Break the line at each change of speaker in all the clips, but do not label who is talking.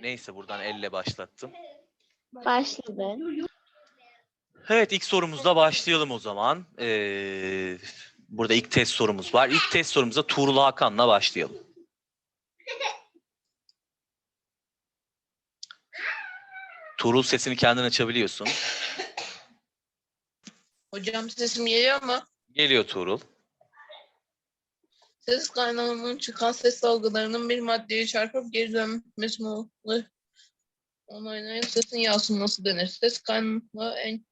Neyse buradan elle başlattım.
Başladı.
Evet ilk sorumuzla başlayalım o zaman. Ee, burada ilk test sorumuz var. İlk test sorumuza Tuğrul Hakan'la başlayalım. Tuğrul sesini kendin açabiliyorsun.
Hocam sesim geliyor mu?
Geliyor Tuğrul.
Ses kaynağının çıkan ses dalgalarının bir maddeye çarpıp geri dönmesi olur? Onaylayan sesin yansıması denir. Ses kaynağı en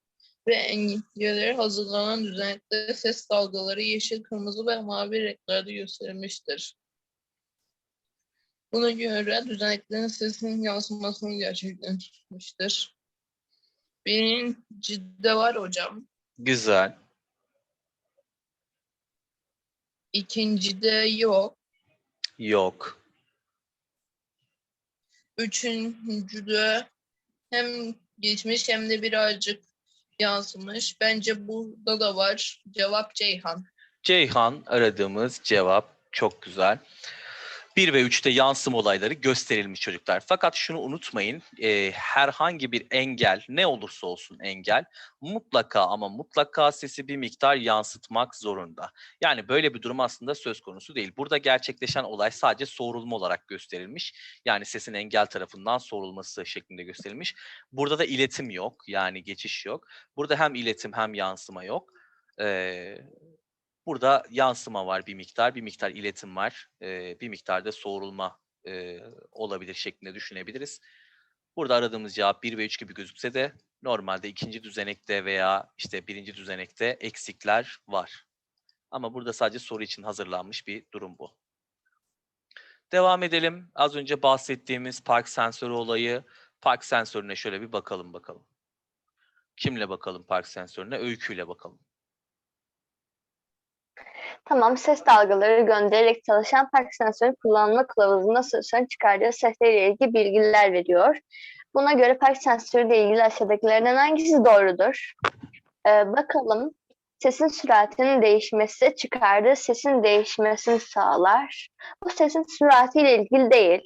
ve engelleri hazırlanan düzenekte ses dalgaları yeşil, kırmızı ve mavi renklerde gösterilmiştir. Buna göre düzeneklerin sesin yansımasını gerçekleştirmiştir. Birincide var hocam.
Güzel.
İkincide yok.
Yok.
Üçüncüde hem geçmiş hem de birazcık yansımış. Bence burada da var. Cevap Ceyhan.
Ceyhan aradığımız cevap çok güzel. 1 ve 3'te yansım olayları gösterilmiş çocuklar. Fakat şunu unutmayın, e, herhangi bir engel, ne olursa olsun engel, mutlaka ama mutlaka sesi bir miktar yansıtmak zorunda. Yani böyle bir durum aslında söz konusu değil. Burada gerçekleşen olay sadece soğurulma olarak gösterilmiş. Yani sesin engel tarafından soğurulması şeklinde gösterilmiş. Burada da iletim yok, yani geçiş yok. Burada hem iletim hem yansıma yok. Ee, Burada yansıma var bir miktar, bir miktar iletim var, eee, bir miktar da soğurulma eee, olabilir şeklinde düşünebiliriz. Burada aradığımız cevap 1 ve 3 gibi gözükse de normalde ikinci düzenekte veya işte birinci düzenekte eksikler var. Ama burada sadece soru için hazırlanmış bir durum bu. Devam edelim. Az önce bahsettiğimiz park sensörü olayı. Park sensörüne şöyle bir bakalım bakalım. Kimle bakalım park sensörüne? Öyküyle bakalım.
Tamam, ses dalgaları göndererek çalışan park sensörü kullanma kılavuzunda sensörün çıkardığı sesleriyle ilgili bilgiler veriyor. Buna göre park sensörüyle ilgili aşağıdakilerden hangisi doğrudur? Ee, bakalım. Sesin süratinin değişmesi çıkardığı sesin değişmesini sağlar. Bu sesin süratiyle ilgili değil.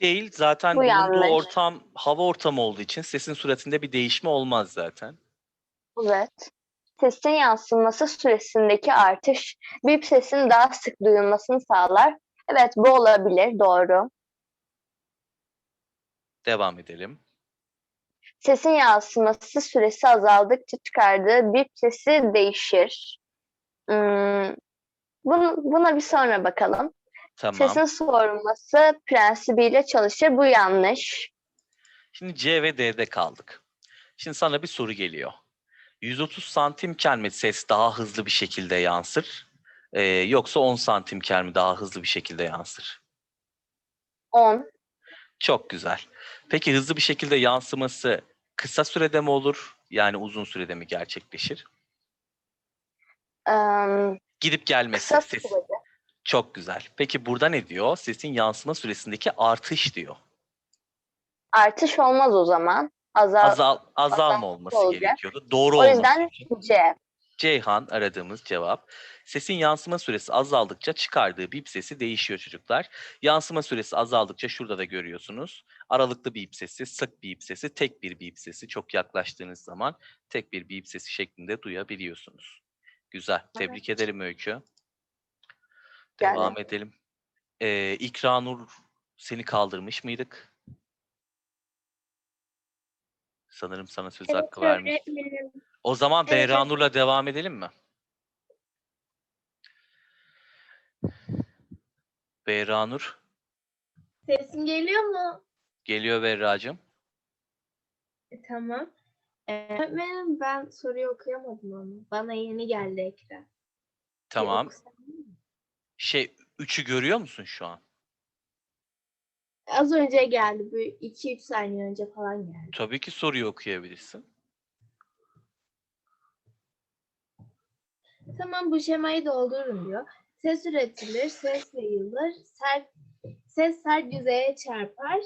Değil. Zaten
Bu
bulunduğu
yanlış.
ortam hava ortamı olduğu için sesin süratinde bir değişme olmaz zaten.
Evet. Sesin yansıması süresindeki artış bip sesin daha sık duyulmasını sağlar. Evet, bu olabilir, doğru.
Devam edelim.
Sesin yansıması süresi azaldıkça çıkardığı bip sesi değişir. Hmm, bunu, buna bir sonra bakalım.
Tamam.
Sesin sorulması prensibiyle çalışır. Bu yanlış.
Şimdi C ve D'de kaldık. Şimdi sana bir soru geliyor. 130 santimken mi ses daha hızlı bir şekilde yansır? Ee, yoksa 10 santimken mi daha hızlı bir şekilde yansır?
10.
Çok güzel. Peki hızlı bir şekilde yansıması kısa sürede mi olur? Yani uzun sürede mi gerçekleşir?
Im,
Gidip gelmesi.
kısa
ses-
sürede.
Çok güzel. Peki burada ne diyor? Sesin yansıma süresindeki artış diyor.
Artış olmaz o zaman. Azal.
Azal, azalma olması
olacak.
gerekiyordu. Doğru
o
olması
yüzden C.
Ceyhan aradığımız cevap. Sesin yansıma süresi azaldıkça çıkardığı bip sesi değişiyor çocuklar. Yansıma süresi azaldıkça şurada da görüyorsunuz. Aralıklı bip sesi, sık bip sesi, tek bir bip sesi. Çok yaklaştığınız zaman tek bir bip sesi şeklinde duyabiliyorsunuz. Güzel. Tebrik ederim Öykü.
Yani.
Devam edelim. Ee, İkranur seni kaldırmış mıydık? Sanırım sana söz hakkı vermiş. O zaman
Evet,
Berra Nur'la devam edelim mi? Berra Nur.
Sesim geliyor mu?
Geliyor Berra'cığım.
E, tamam. Ee, öğretmenim ben soruyu okuyamadım ama. Bana yeni geldi ekran. Bir
Tamam. Şey, üçü görüyor musun şu an?
Az önce geldi. Bu 2-3 saniye önce falan geldi.
Tabii ki soruyu okuyabilirsin.
Tamam bu şemayı doldurun diyor. Ses üretilir, ses yayılır, sert, ses sert yüzeye çarpar,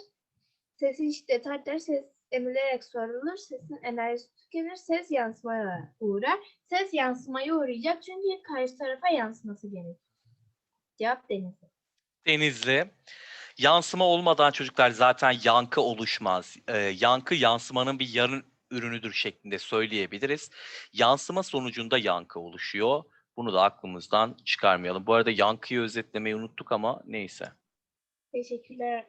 sesin şiddeti artar, ses emilerek sorulur, sesin enerjisi tükenir, ses yansımaya uğrar. Ses yansımaya uğrayacak çünkü karşı tarafa yansıması gerekir. Cevap Deniz.
Denizli. Yansıma olmadan çocuklar zaten yankı oluşmaz. Ee, yankı yansımanın bir yarın ürünüdür şeklinde söyleyebiliriz. Yansıma sonucunda yankı oluşuyor. Bunu da aklımızdan çıkarmayalım. Bu arada yankıyı özetlemeyi unuttuk ama neyse.
Teşekkürler.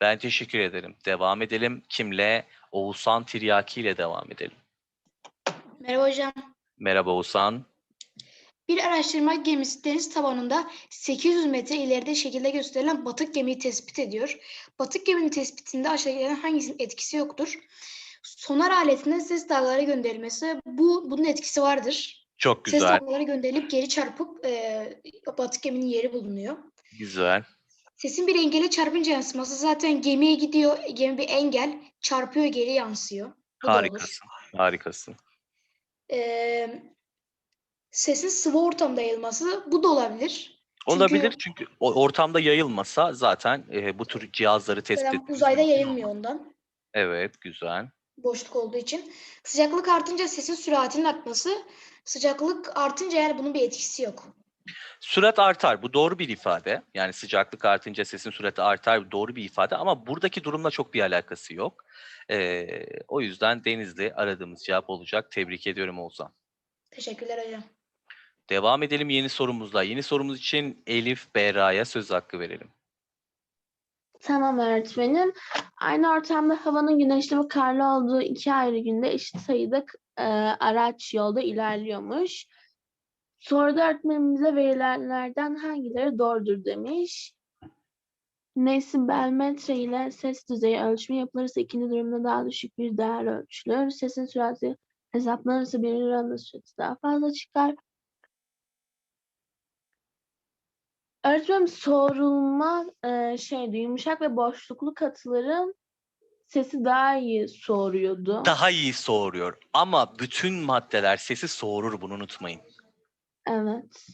Ben teşekkür ederim. Devam edelim. Kimle? Oğuzhan Tiryaki ile devam edelim.
Merhaba hocam.
Merhaba Oğuzhan.
Bir araştırma gemisi deniz tabanında 800 metre ileride şekilde gösterilen batık gemiyi tespit ediyor. Batık geminin tespitinde aşağıdakilerden hangisinin etkisi yoktur? Sonar aletine ses dalgaları gönderilmesi bu bunun etkisi vardır.
Çok
Ses
güzel.
dalgaları gönderilip geri çarpıp e, batık geminin yeri bulunuyor.
Güzel.
Sesin bir engele çarpınca yansıması zaten gemiye gidiyor. Gemi bir engel çarpıyor geri yansıyor. Bu.
Harikasın. Harikasın.
Ee, sesin sıvı ortamda yayılması bu da olabilir.
Olabilir çünkü o ortamda yayılmasa zaten e, bu tür cihazları tespit etmemiz
uzayda yayılmıyor ondan.
Evet, güzel.
Boşluk olduğu için. Sıcaklık artınca sesin süratinin artması. Sıcaklık artınca yani bunun bir etkisi yok.
Sürat artar. Bu doğru bir ifade. Yani sıcaklık artınca sesin sürati artar. Doğru bir ifade ama buradaki durumla çok bir alakası yok. Ee, o yüzden Denizli aradığımız cevap olacak. Tebrik ediyorum Oğuzhan.
Teşekkürler hocam.
Devam edelim yeni sorumuzla. Yeni sorumuz için Elif Berra'ya söz hakkı verelim.
Tamam öğretmenim. Aynı ortamda havanın güneşli ve karlı olduğu iki ayrı günde eşit sayıda e, araç yolda ilerliyormuş. Soruda öğretmenimize verilenlerden hangileri doğrudur demiş. Desibel metre ile ses düzeyi ölçümü yapılırsa ikinci durumda daha düşük bir değer ölçülür. Sesin sürati hesaplanırsa birinci durumda sürati daha fazla çıkar. Öğretmenim sorulma e, şeydi yumuşak ve boşluklu katıların sesi daha iyi soğuruyordu.
Daha iyi soğuruyor ama bütün maddeler sesi soğurur bunu unutmayın.
Evet.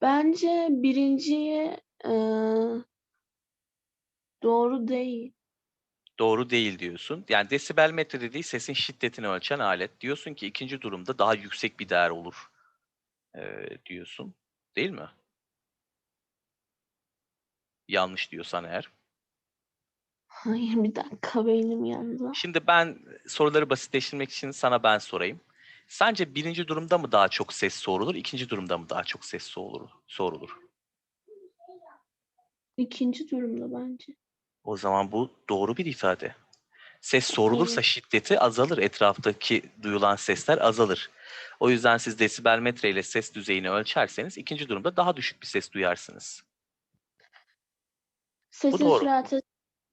Bence birinciyi e, doğru değil.
Doğru değil diyorsun. Yani desibel metre dediği sesin şiddetini ölçen alet. Diyorsun ki ikinci durumda daha yüksek bir değer olur ee, diyorsun. Değil mi? Yanlış diyorsan eğer.
Hayır bir dakika beynim yandı.
Şimdi ben soruları basitleştirmek için sana ben sorayım. Sence birinci durumda mı daha çok ses soğurulur, ikinci durumda mı daha çok ses soğurulur? soğurulur?
İkinci durumda bence.
O zaman bu doğru bir ifade. Ses soğurulursa şiddeti azalır, etraftaki duyulan sesler azalır. O yüzden siz desibel metre ile ses düzeyini ölçerseniz ikinci durumda daha düşük bir ses duyarsınız.
Sesin
doğru.
sürati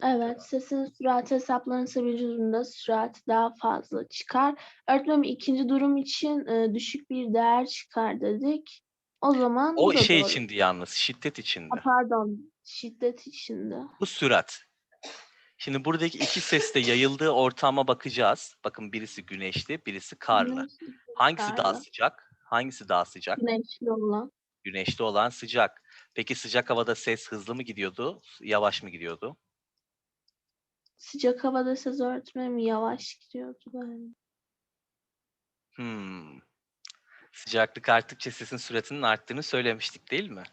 evet sesin sürati hesaplanırsa birinci durumda sürati daha fazla çıkar. Öğretmenim ikinci durum için e, düşük bir değer çıkar dedik. O zaman
O
bu da
şey
doğru.
içindi yalnız, şiddet içinde.
Ha, Pardon şiddet içinde.
Bu sürat. Şimdi buradaki iki ses de yayıldığı ortama bakacağız. Bakın birisi güneşli, birisi karlı.
Güneşli,
Hangisi daha
karlı.
sıcak? Hangisi daha sıcak?
Güneşli olan.
Güneşli olan sıcak. Peki sıcak havada ses hızlı mı gidiyordu, yavaş mı gidiyordu?
Sıcak havada ses öğretmenim yavaş gidiyordu ben.
Hmm. Sıcaklık arttıkça sesin süratinin arttığını söylemiştik değil mi?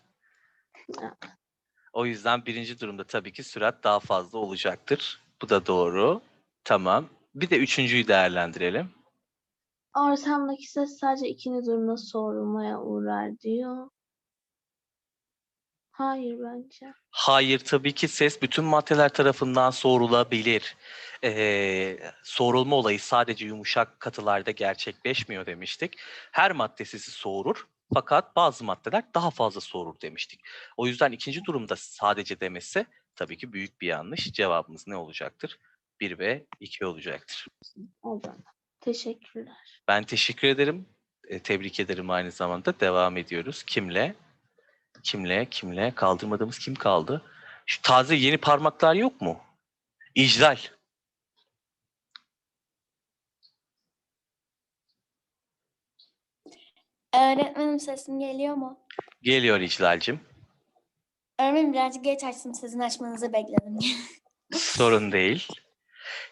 O yüzden birinci durumda tabii ki sürat daha fazla olacaktır. Bu da doğru. Tamam. Bir de üçüncüyü değerlendirelim.
Ortamdaki ses sadece ikinci durumda soğurmaya uğrar diyor. Hayır bence.
Hayır tabii ki ses bütün maddeler tarafından soğurulabilir. Ee, soğurulma olayı sadece yumuşak katılarda gerçekleşmiyor demiştik. Her madde sesi soğurur fakat bazı maddeler daha fazla soğurur demiştik. O yüzden ikinci durumda sadece demesi tabii ki büyük bir yanlış. Cevabımız ne olacaktır? 1 ve 2 olacaktır.
O zaman. Teşekkürler.
Ben teşekkür ederim. E, tebrik ederim aynı zamanda. Devam ediyoruz. Kimle? Kimle? Kimle? Kaldırmadığımız kim kaldı? Şu taze yeni parmaklar yok mu? İclal.
Öğretmenim sesim geliyor mu?
Geliyor İclal'cim.
Öğretmenim birazcık geç açtım sizin açmanızı bekledim.
Sorun değil.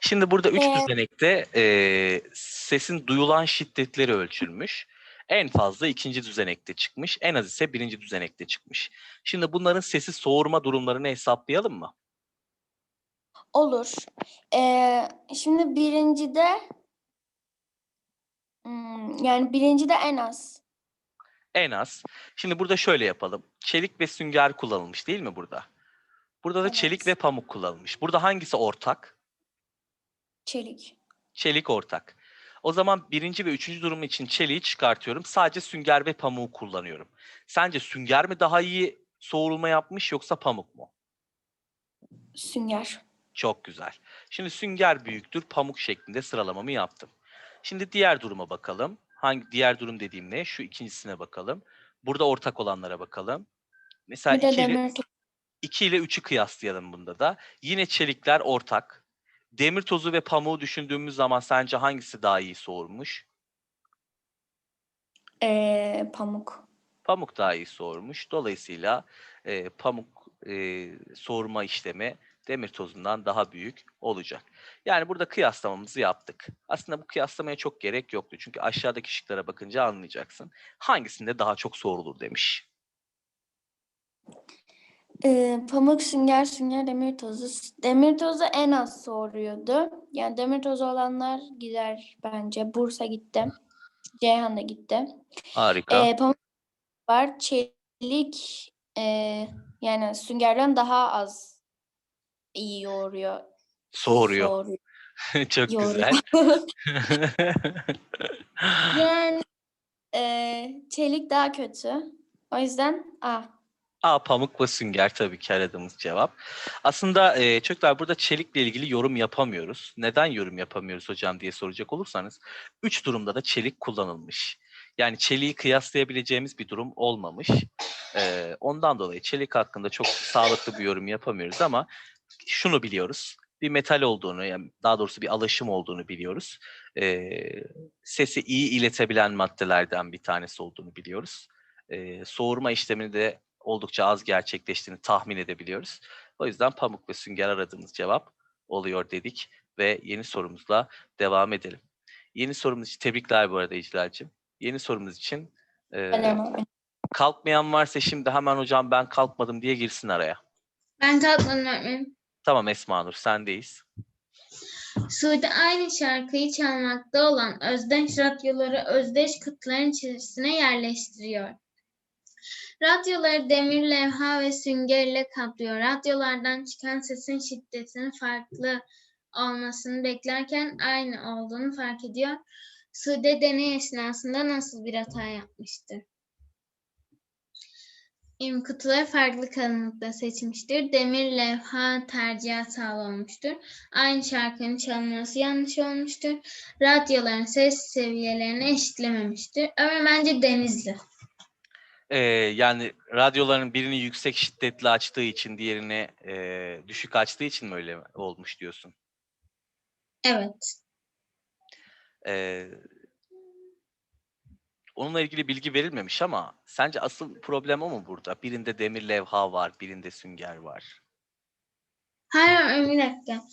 Şimdi burada üç
Ee,
düzenekte eee, sesin duyulan şiddetleri ölçülmüş. En fazla ikinci düzenekte çıkmış. En az ise birinci düzenekte çıkmış. Şimdi bunların sesi soğurma durumlarını hesaplayalım mı?
Olur. Ee, şimdi birincide hmm, yani birincide en az.
En az. Şimdi burada şöyle yapalım. Çelik ve sünger kullanılmış değil mi burada? Burada da çelik
Evet.
ve pamuk kullanılmış. Burada hangisi ortak?
Çelik.
Çelik ortak. O zaman birinci ve üçüncü durum için çeliği çıkartıyorum. Sadece sünger ve pamuğu kullanıyorum. Sence sünger mi daha iyi soğurulma yapmış yoksa pamuk mu?
Sünger.
Çok güzel. Şimdi sünger büyüktür, pamuk şeklinde sıralamamı yaptım. Şimdi diğer duruma bakalım. Hangi diğer durum dediğim ne? Şu ikincisine bakalım. Burada ortak olanlara bakalım. Mesela
Bir de
2 ile,
demir tozu.
2 ile 3'ü kıyaslayalım bunda da. Yine çelikler ortak. Demir tozu ve pamuğu düşündüğümüz zaman sence hangisi daha iyi soğurmuş?
Ee, pamuk.
Pamuk daha iyi soğurmuş. Dolayısıyla e, pamuk e, soğurma işlemi demir tozundan daha büyük olacak. Yani burada kıyaslamamızı yaptık. Aslında bu kıyaslamaya çok gerek yoktu. Çünkü aşağıdaki şıklara bakınca anlayacaksın. Hangisinde daha çok soğurulur demiş.
Ee, pamuk, sünger, sünger, demir tozu. Demir tozu en az soğuruyordu. Yani demir tozu olanlar gider bence. Bursa gitti. Ceyhan da gitti.
Harika.
Ee, pamuk var. Çelik e, yani süngerden daha az iyi yoğuruyor.
Soğuruyor.
Soğuruyor.
çok güzel.
Yani e, çelik daha kötü. O yüzden A.
A pamuk ve sünger tabii ki aradığımız cevap. Aslında e, çocuklar burada çelikle ilgili yorum yapamıyoruz. Neden yorum yapamıyoruz hocam diye soracak olursanız. Üç durumda da çelik kullanılmış. Yani çeliği kıyaslayabileceğimiz bir durum olmamış. E, ondan dolayı çelik hakkında çok sağlıklı bir yorum yapamıyoruz ama şunu biliyoruz. Bir metal olduğunu, yani daha doğrusu bir alaşım olduğunu biliyoruz. E, sesi iyi iletebilen maddelerden bir tanesi olduğunu biliyoruz. E, soğurma işlemini de oldukça az gerçekleştiğini tahmin edebiliyoruz. O yüzden pamuk ve sünger aradığımız cevap oluyor dedik ve yeni sorumuzla devam edelim. Yeni sorumuz için tebrikler bu arada İclal'cim. Yeni sorumuz için e, kalkmayan varsa şimdi hemen hocam ben kalkmadım diye girsin araya.
Ben kalkmadım öğretmenim.
Tamam Esma Nur sendeyiz.
Suudi aynı şarkıyı çalmakta olan özdeş radyoları özdeş kutuların içerisine yerleştiriyor. Radyoları demir levha ve sünger ile kaplıyor. Radyolardan çıkan sesin şiddetinin farklı olmasını beklerken aynı olduğunu fark ediyor. Sude deney esnasında nasıl bir hata yapmıştır? Kutuları farklı kalınlıkta seçmiştir. Demir levha tercihat sağlanmıştır. Aynı şarkının çalınması yanlış olmuştur. Radyoların ses seviyelerini eşitlememiştir. Ama bence Denizli.
Ee, yani radyoların birini yüksek şiddetli açtığı için diğerini e, düşük açtığı için mi öyle olmuş diyorsun?
Evet.
Ee, onunla ilgili bilgi verilmemiş ama sence asıl problem o mu burada? Birinde demir levha var, birinde sünger var.
Hayır bir dakika.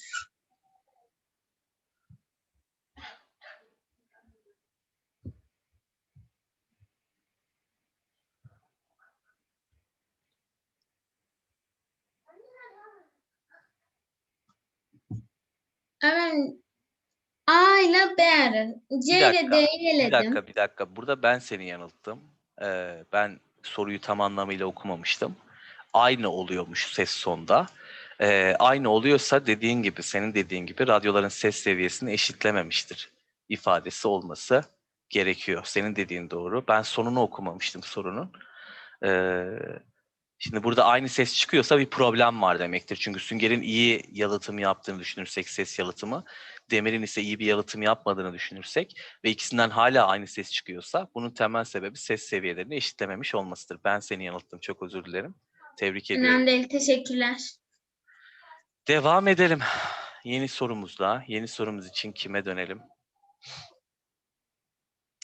Evet. A ile B. C
Bir
ile
dakika,
D'yi
Bir
eledim.
dakika, bir dakika. Burada ben seni yanılttım. Ee, ben soruyu tam anlamıyla okumamıştım. Aynı oluyormuş ses sonda. Ee, aynı oluyorsa dediğin gibi, senin dediğin gibi radyoların ses seviyesini eşitlememiştir ifadesi olması gerekiyor. Senin dediğin doğru. Ben sonunu okumamıştım sorunun. Ee, şimdi burada aynı ses çıkıyorsa bir problem var demektir. Çünkü Sünger'in iyi yalıtım yaptığını düşünürsek ses yalıtımı, Demir'in ise iyi bir yalıtım yapmadığını düşünürsek ve ikisinden hala aynı ses çıkıyorsa bunun temel sebebi ses seviyelerini eşitlememiş olmasıdır. Ben seni yanılttım. Çok özür dilerim. Tebrik ediyorum.
Önemli değil. Teşekkürler.
Devam edelim. Yeni sorumuzla. Yeni sorumuz için kime dönelim?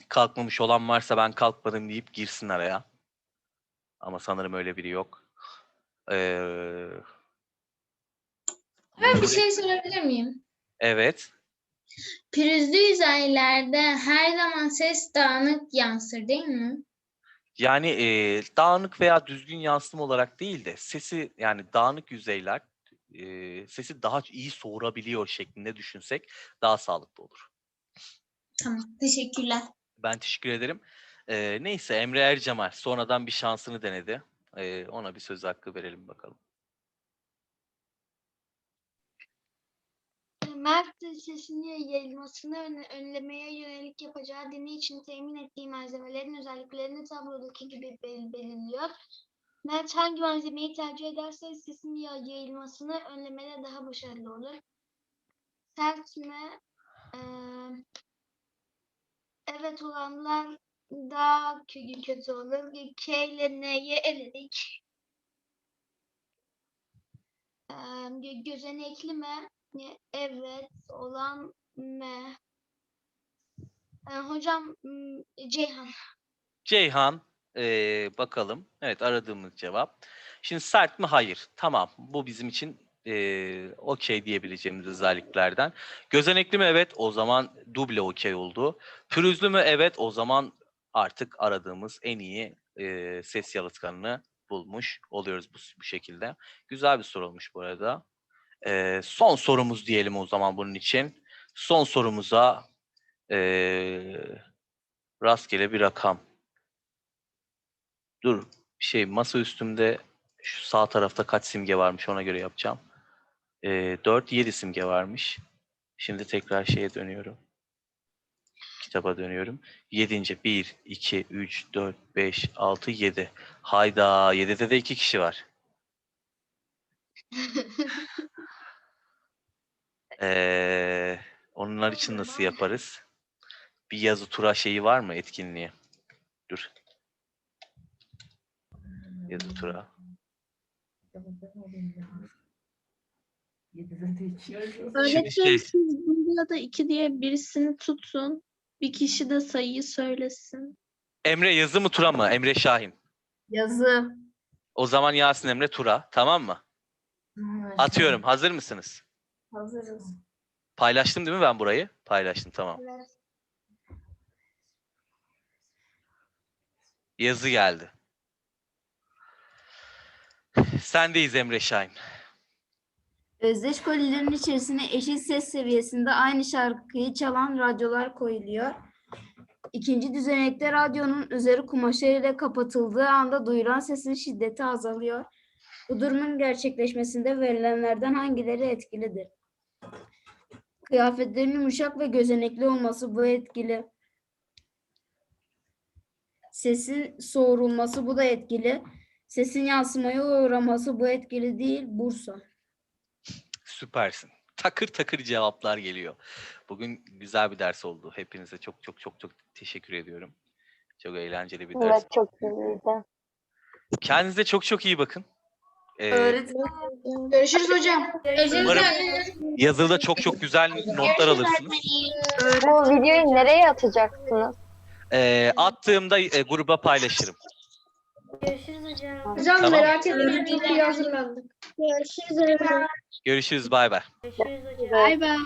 Kalkmamış olan varsa ben kalkmadım deyip girsin araya. Ama sanırım öyle biri yok. Ee,
Ben bir şey sorabilir miyim?
Evet.
Pürüzlü yüzeylerde her zaman ses dağınık yansır değil mi?
Yani e, dağınık veya düzgün yansım olarak değil de sesi yani dağınık yüzeyler e, sesi daha iyi soğurabiliyor şeklinde düşünsek daha sağlıklı olur.
Tamam. Teşekkürler.
Ben teşekkür ederim. E, neyse Emre Ercemal sonradan bir şansını denedi. E, ona bir söz hakkı verelim bakalım.
Mert sesini yayılmasını ön- önlemeye yönelik yapacağı deney için temin ettiği malzemelerin özelliklerini tablodaki gibi bel- belirliyor. Mert hangi malzemeyi tercih ederse sesin ya- yayılmasını önlemede daha başarılı olur. Sert mi? Ee, evet olanlar daha kö- kötü olur. K ile N'yi eledik. Ee, gö- gözenekli mi? Evet olan M. Ee, hocam Ceyhan.
Ceyhan e, bakalım. Evet aradığımız cevap. Şimdi sert mi? Hayır. Tamam. Bu bizim için e, okey diyebileceğimiz özelliklerden. Gözenekli mi? Evet. O zaman duble okey oldu. Pürüzlü mü? Evet. O zaman artık aradığımız en iyi e, ses yalıtkanını bulmuş oluyoruz bu, bu şekilde. Güzel bir soru olmuş bu arada. E, son sorumuz diyelim o zaman bunun için. Son sorumuza e, rastgele bir rakam. Dur şey masa üstümde şu sağ tarafta kaç simge varmış ona göre yapacağım. E, 4 7 simge varmış. Şimdi tekrar şeye dönüyorum. Kitaba dönüyorum. 7. 1, 2, 3, 4, 5, 6, 7. Hayda 7'de de 2 kişi var. Ee, onlar için nasıl yaparız? Bir yazı tura şeyi var mı etkinliği? Dur. Yazı tura.
Öğretmenim
şey-
siz burada da iki diye birisini tutun. Bir kişi de sayıyı söylesin.
Emre yazı mı tura mı? Emre Şahin.
Yazı.
O zaman Yasin Emre tura. Tamam mı? Atıyorum. Hazır mısınız?
Hazırız.
Paylaştım değil mi ben burayı? Paylaştım tamam. Yazı geldi. Sendeyiz Emre Şahin.
Özdeş kolilerin içerisine eşit ses seviyesinde aynı şarkıyı çalan radyolar koyuluyor. İkinci düzenekte radyonun üzeri kumaşlarıyla kapatıldığı anda duyulan sesin şiddeti azalıyor. Bu durumun gerçekleşmesinde verilenlerden hangileri etkilidir? Kıyafetlerin yumuşak ve gözenekli olması bu etkili. Sesin soğurulması bu da etkili. Sesin yansımaya uğraması bu etkili değil. Bursa.
Süpersin. Takır takır cevaplar geliyor. Bugün güzel bir ders oldu. Hepinize çok çok çok çok teşekkür ediyorum. Çok eğlenceli bir ders.
Evet çok iyiydi.
Kendinize çok çok iyi bakın. Ee,
Görüşürüz hocam.
umarım yazılıda çok çok güzel notlar alırsınız.
Bu videoyu nereye atacaksınız?
Ee, attığımda e, gruba paylaşırım.
Görüşürüz hocam.
Hocam
Tamam.
merak etmeyin çok iyi hazırlandık.
Görüşürüz hocam.
Görüşürüz bay bay.
Görüşürüz hocam. Bay bay.